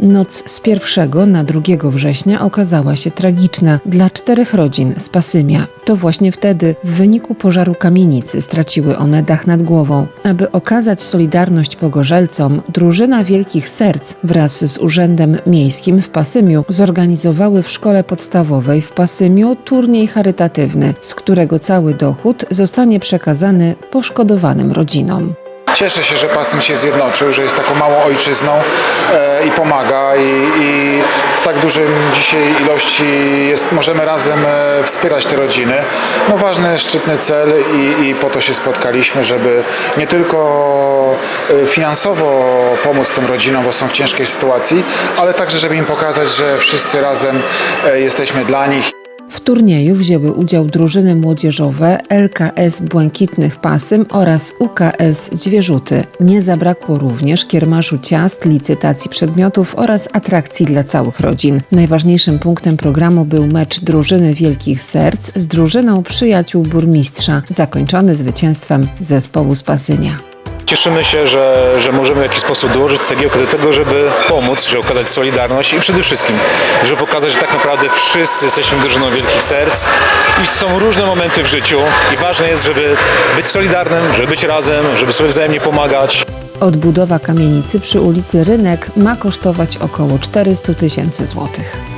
Noc z 1 na 2 września okazała się tragiczna dla czterech rodzin z Pasymia. To właśnie wtedy, w wyniku pożaru kamienicy, straciły one dach nad głową. Aby okazać solidarność pogorzelcom, drużyna Wielkich Serc wraz z Urzędem Miejskim w Pasymiu zorganizowały w szkole podstawowej w Pasymiu turniej charytatywny, z którego cały dochód zostanie przekazany poszkodowanym rodzinom. Cieszę się, że Pasym się zjednoczył, że jest taką małą ojczyzną e, i pomaga i, i w tak dużym dzisiaj ilości jest, możemy razem e, wspierać te rodziny. No ważny, szczytny cel i, i po to się spotkaliśmy, żeby nie tylko e, finansowo pomóc tym rodzinom, bo są w ciężkiej sytuacji, ale także, żeby im pokazać, że wszyscy razem jesteśmy dla nich. Turnieju wzięły udział drużyny młodzieżowe LKS Błękitnych Pasym oraz UKS Zwierzuty. Nie zabrakło również kiermaszu ciast, licytacji przedmiotów oraz atrakcji dla całych rodzin. Najważniejszym punktem programu był mecz drużyny Wielkich Serc z drużyną przyjaciół burmistrza, zakończony zwycięstwem zespołu z Pasymia. Cieszymy się, że, że możemy w jakiś sposób dołożyć cegiełkę do tego, żeby pomóc, żeby okazać solidarność i przede wszystkim, żeby pokazać, że tak naprawdę wszyscy jesteśmy drużyną wielkich serc i są różne momenty w życiu i ważne jest, żeby być solidarnym, żeby być razem, żeby sobie wzajemnie pomagać. Odbudowa kamienicy przy ulicy Rynek ma kosztować około 400 tysięcy złotych.